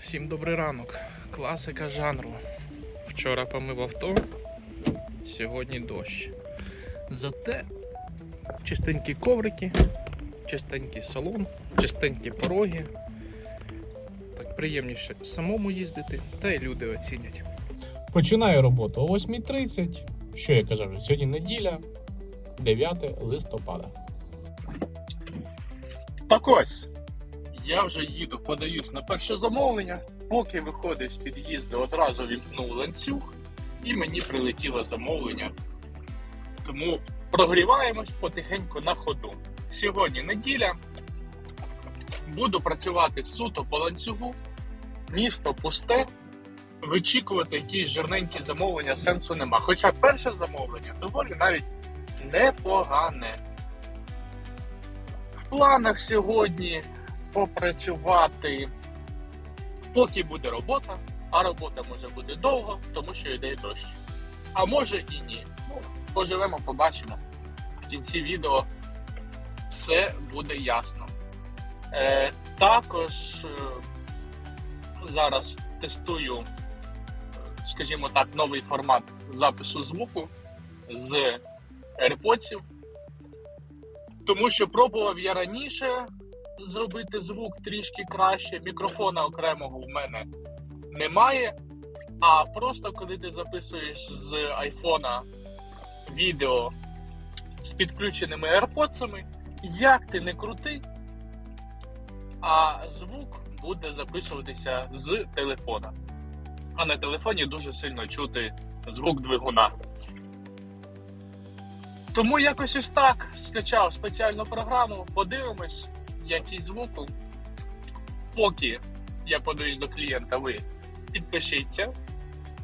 Всім добрий ранок. Класика жанру. Вчора помив авто, сьогодні дощ. Зате чистенькі коврики, чистенький салон, чистенькі пороги. Так приємніше самому їздити, та й люди оцінять. Починаю роботу о 8.30. Що я казав? Сьогодні неділя, 9 листопада. Так ось, я вже їду, подаюсь на перше замовлення. Поки виходив з під'їзду, одразу вімкнув ланцюг, і мені прилетіло замовлення. Тому прогріваємось потихеньку на ходу. Сьогодні неділя. Буду працювати суто по ланцюгу. Місто пусте. Вичікувати якісь жирненькі замовлення сенсу нема. Хоча перше замовлення доволі навіть непогане. В планах сьогодні попрацювати, поки буде робота, а робота може бути довго, тому що йде дощ. А може і ні. Ну, поживемо, побачимо. В кінці відео все буде ясно. Е, також е, зараз тестую, скажімо так, новий формат запису звуку з AirPods. Тому що пробував я раніше зробити звук трішки краще. Мікрофона окремого в мене немає. А просто коли ти записуєш з айфона відео з підключеними AirPods, як ти не крути, а звук буде записуватися з телефона. А на телефоні дуже сильно чути звук двигуна. Тому якось ось так скачав спеціальну програму, подивимось, якість звуку. Поки я подаюсь до клієнта, ви підпишіться,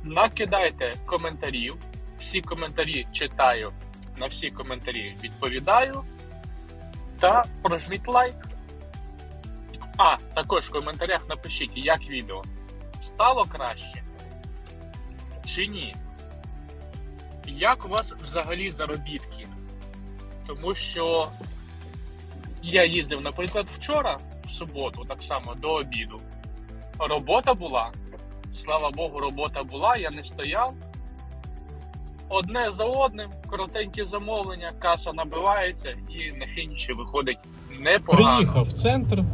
накидайте коментарів. Всі коментарі читаю, на всі коментарі відповідаю. Та прожміть лайк. А, також в коментарях напишіть, як відео. Стало краще чи ні? Як у вас взагалі заробітки? Тому що я їздив, наприклад, вчора, в суботу, так само до обіду. Робота була. Слава Богу, робота була, я не стояв. Одне за одним, коротенькі замовлення, каса набивається і на фініші виходить непогано. Приїхав в центр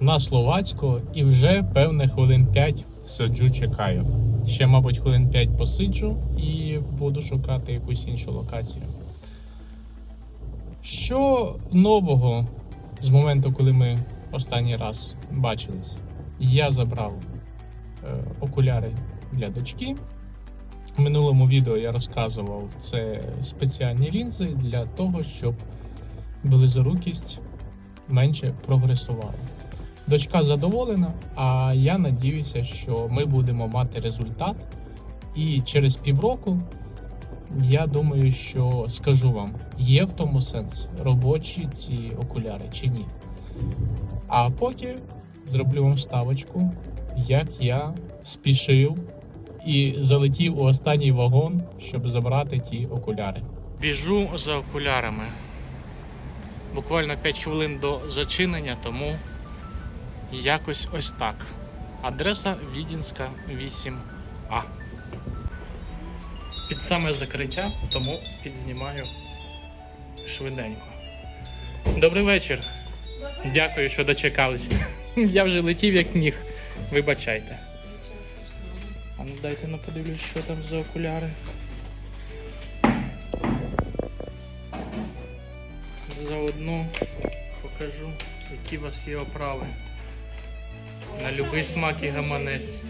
на Словацьку і вже певне хвилин 5 сиджу, чекаю. Ще, мабуть, хвилин 5 посиджу і буду шукати якусь іншу локацію. Що нового з моменту, коли ми останній раз бачились? Я забрав е, окуляри для дочки. В минулому відео я розказував, це спеціальні лінзи для того, щоб близорукість менше прогресувала. Дочка задоволена, а я надіюся, що ми будемо мати результат. І через півроку я думаю, що скажу вам, є в тому сенс робочі ці окуляри чи ні. А поки зроблю вам ставочку, як я спішив і залетів у останній вагон, щоб забрати ті окуляри. Біжу за окулярами. Буквально 5 хвилин до зачинення, тому якось ось так. Адреса Відінська 8А. Під саме закриття, тому підзнімаю швиденько. Добрий вечір. Дякую, що дочекались. Я вже летів як міг. Вибачайте. А ну дайте ну подивлюсь, що там за окуляри. Заодно покажу, які у вас є оправи. На будь-який смак і гаманець.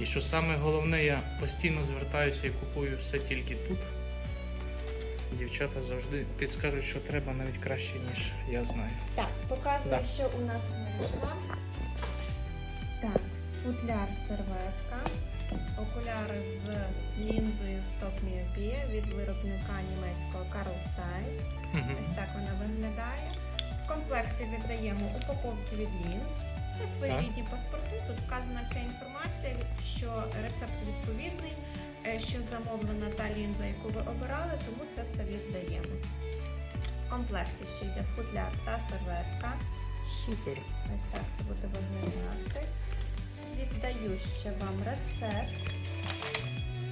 І що саме головне, я постійно звертаюся і купую все тільки тут. Дівчата завжди підскажуть, що треба навіть краще, ніж я знаю. Так, показую, Да. що у нас вийшло. Так, футляр серветка, окуляри з лінзою Stop Myopia від виробника німецького Carl Zeiss. Мгм. Ось так вона виглядає. В комплекті віддаємо упаковки від лінз. Це своєрідні паспорти. Тут вказана вся інформація, що рецепт відповідний, е, що замовлена та лінза, яку ви обирали, тому це все віддаємо. В комплекті ще йде футляр та серветка. Супер. Ось так це буде виглядати. Віддаю ще вам рецепт.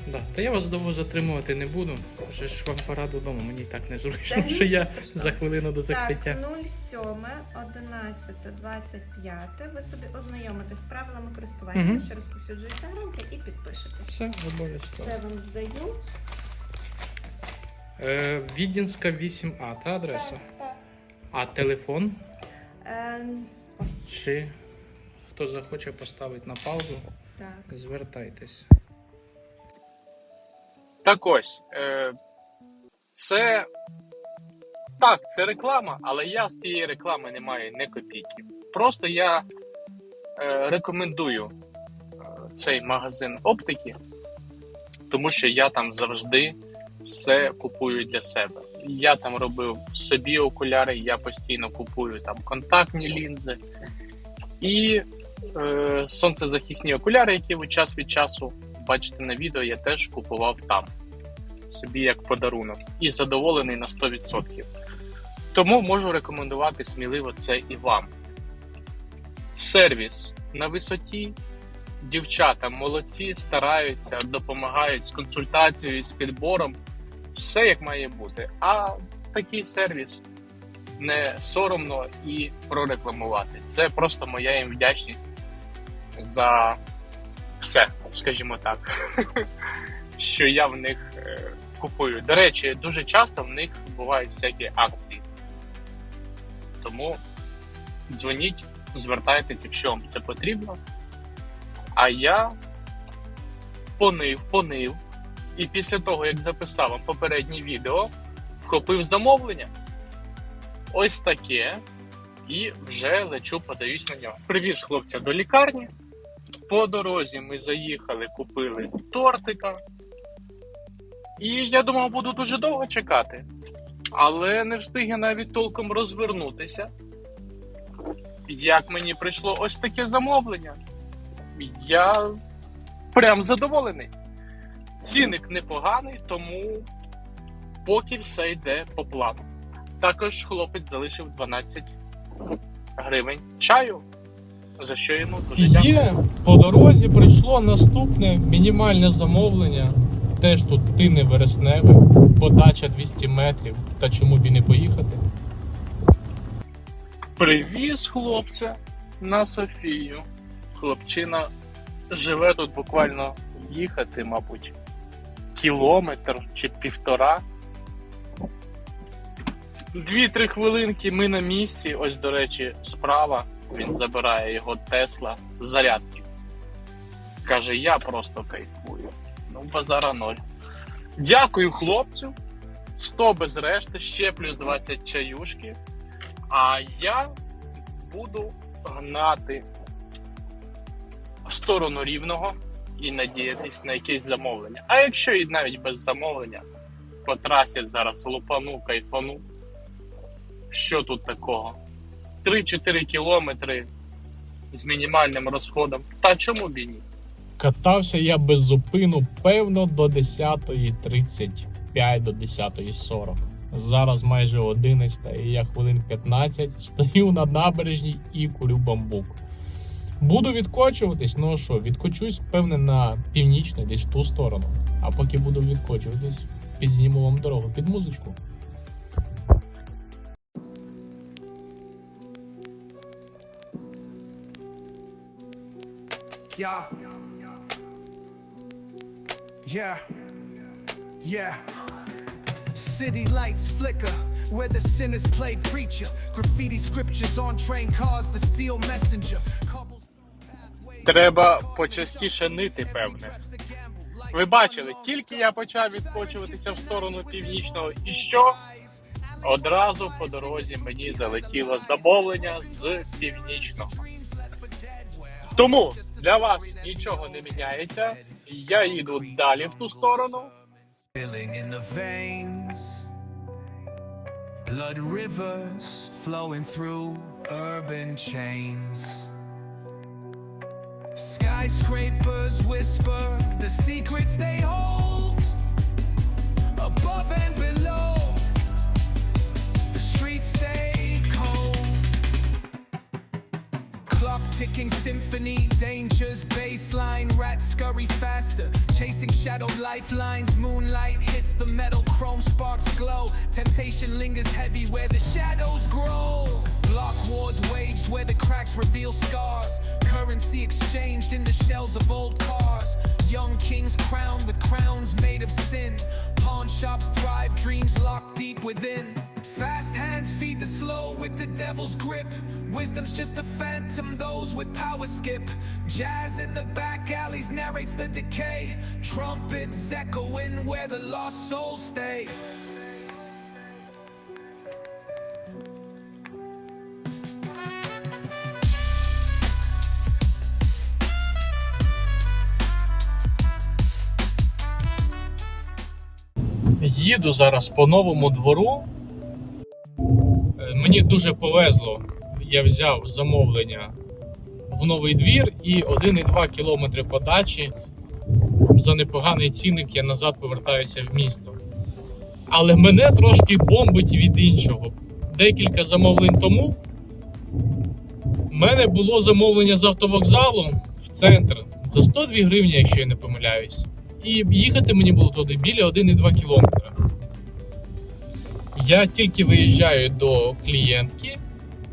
Да. Та я вас довго затримувати не буду. Вже ж вам пора додому, мені так не зручно, Та що я страшного. за хвилину до Так, закриття. 07, 11, 25. Ви собі ознайомитесь з правилами користування, Мгм. що розповсюджуються гранки, і підпишетесь. Все, обов'язково. Це вам здаю. Е, Відінська 8А, та адреса? Так, так. А телефон? Е, ось Чи хто захоче поставити на паузу, так. звертайтесь. Так ось, е, це так, це реклама, але я з тієї реклами не маю ні копійки. Просто я е, рекомендую е, цей магазин оптики, тому що я там завжди все купую для себе. Я там робив собі окуляри, я постійно купую там контактні лінзи і е, сонцезахисні окуляри, які ви час від часу бачите на відео, я теж купував там собі як подарунок і задоволений на 100%. Тому можу рекомендувати сміливо це і вам. Сервіс на висоті. Дівчата молодці, стараються, допомагають з консультацією, з підбором. Все як має бути. А такий сервіс не соромно і прорекламувати. Це просто моя їм вдячність за все, скажімо так, що я в них е, купую. До речі, дуже часто в них бувають всякі акції. Тому дзвоніть, звертайтесь, якщо вам це потрібно. А я понив, понив. І після того, як записав вам попереднє відео, вхопив замовлення. Ось таке. І вже лечу, подаюсь на нього. Привіз хлопця до лікарні. По дорозі ми заїхали, купили тортика. І я думав, буду дуже довго чекати. Але не встиг я навіть толком розвернутися. Як мені прийшло ось таке замовлення, я прям задоволений. Цінник непоганий, тому поки все йде по плану. Також хлопець залишив 12 гривень чаю, за що йому дуже дякую. Є по дорозі прийшло наступне мінімальне замовлення. Теж тут тине вересневе, подача 200 метрів. Та чому б і не поїхати? Привіз хлопця на Софію. Хлопчина живе тут буквально їхати, мабуть, кілометр чи півтора. Дві-три хвилинки ми на місці. Ось, до речі, справа. Він забирає його Тесла з зарядки. Каже, я просто кайфую. Ну, базара ноль. Дякую хлопцю. 100 без решти, ще плюс 20 чаюшки. А я буду гнати в сторону рівного і надіятись на якесь замовлення. А якщо і навіть без замовлення, по трасі зараз лупану, кайфану. Що тут такого? 3-4 кілометри з мінімальним розходом. Та чому б і ні? Катався я без зупину, певно, до 10.35 до 10.40. Зараз майже 11 і я хвилин 15 стою на набережній і курю бамбук. Буду відкочуватись, ну що, відкочусь, певне, на північний, десь в ту сторону. А поки буду відкочуватись, підзніму вам дорогу під музичку. Yeah. Yeah. Yeah. City lights flicker where the sinners play preacher. Graffiti scriptures on train cars, the steel messenger. Треба почастіше нити, певне. Ви бачили, тільки я почав відкочуватися в сторону північного, і що? Одразу по дорозі мені залетіло замовлення з північного. Тому для вас нічого не міняється. Я їду далі в ту сторону. Blood rivers flowing through urban chains. Skyscrapers whisper the secrets they hold above and below. Ticking symphony, dangers, baseline, rats scurry faster, chasing shadow lifelines, moonlight hits the metal, chrome sparks glow, temptation lingers heavy where the shadows grow. Block wars waged where the cracks reveal scars, currency exchanged in the shells of old cars. Young kings crowned with crowns made of sin. Pawn shops thrive, dreams locked deep within. Fast hands feed the slow with the devil's grip. Wisdom's just a phantom, those with power skip. Jazz in the back alleys narrates the decay. Trumpets echoing where the lost souls stay. Їду зараз по новому двору. Мені дуже повезло. Я взяв замовлення в новий двір і 1,2 кілометри подачі. За непоганий цінник я назад повертаюся в місто. Але мене трошки бомбить від іншого. Декілька замовлень тому в мене було замовлення з автовокзалу в центр за 102 гривні, якщо я не помиляюсь. І їхати мені було туди біля 1,2 кілометра. Я тільки виїжджаю до клієнтки,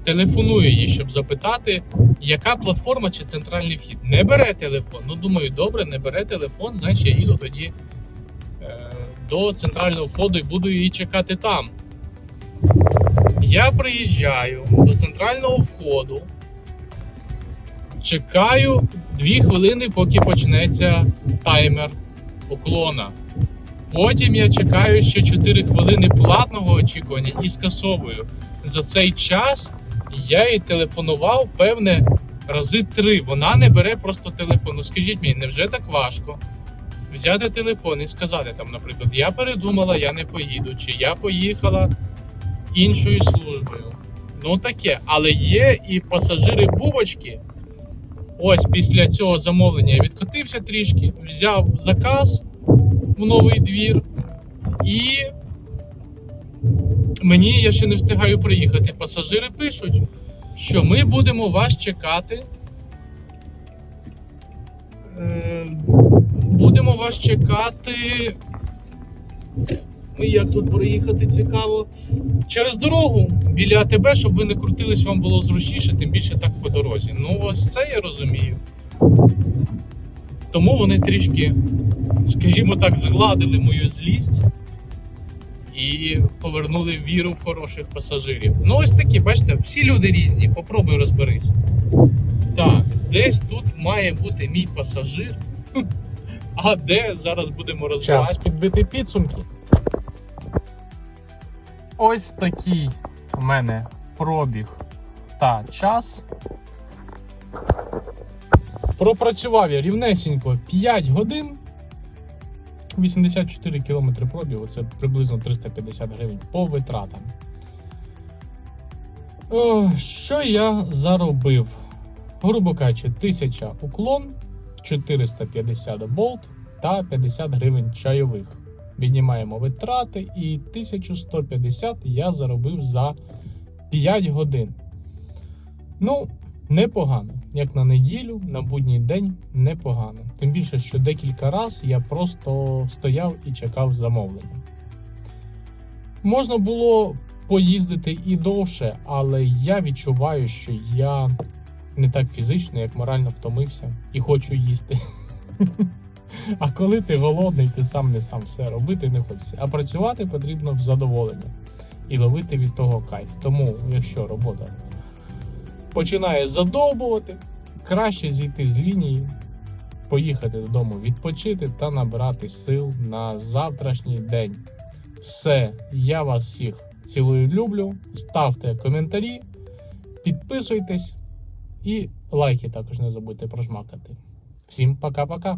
телефоную їй, щоб запитати, яка платформа чи центральний вхід. Не бере телефон. Ну, думаю, добре, не бере телефон, значить я їду тоді е, до центрального входу і буду її чекати там. Я приїжджаю до центрального входу, чекаю 2 хвилини, поки почнеться таймер уклона. Потім я чекаю ще 4 хвилини платного очікування і скасовую. За цей час я їй телефонував певне рази три. Вона не бере просто телефон. Ну скажіть мені, невже так важко? Взяти телефон і сказати там, наприклад, я передумала, я не поїду, чи я поїхала іншою службою. Ну таке, але є і пасажири бубочки. Ось після цього замовлення я відкотився трішки, взяв заказ в новий двір, і мені я ще не встигаю приїхати. Пасажири пишуть, що ми будемо вас чекати. Е, Будемо вас чекати. Як тут проїхати цікаво? Через дорогу біля АТБ, щоб ви не крутились, вам було зручніше, тим більше так по дорозі. Ну, ось це я розумію. Тому вони трішки, скажімо так, згладили мою злість і повернули віру в хороших пасажирів. Ну, ось такі, бачите, всі люди різні. Попробуй розберись. Так, десь тут має бути мій пасажир. А де зараз будемо розбиратися? Час підбити підсумки. Ось такий у мене пробіг та час. Пропрацював я рівнесенько 5 годин. 84 кілометри пробігу, це приблизно 350 гривень по витратам. О, що я заробив? Грубо кажучи, 1000 уклон, 450 болт та 50 гривень чайових. Віднімаємо витрати і 1150 я заробив за 5 годин. Ну, непогано. Як на неділю, на будній день непогано. Тим більше, що декілька разів я просто стояв і чекав замовлення. Можна було поїздити і довше, але я відчуваю, що я не так фізично, як морально втомився і хочу їсти. А коли ти голодний, ти сам не сам все робити не хочеться. А працювати потрібно в задоволення і ловити від того кайф. Тому, якщо робота починає задовбувати, краще зійти з лінії, поїхати додому, відпочити та набрати сил на завтрашній день. Все, я вас всіх цілую, люблю. Ставте коментарі, підписуйтесь і лайки також не забудьте прожмакати. Всім пока-пока.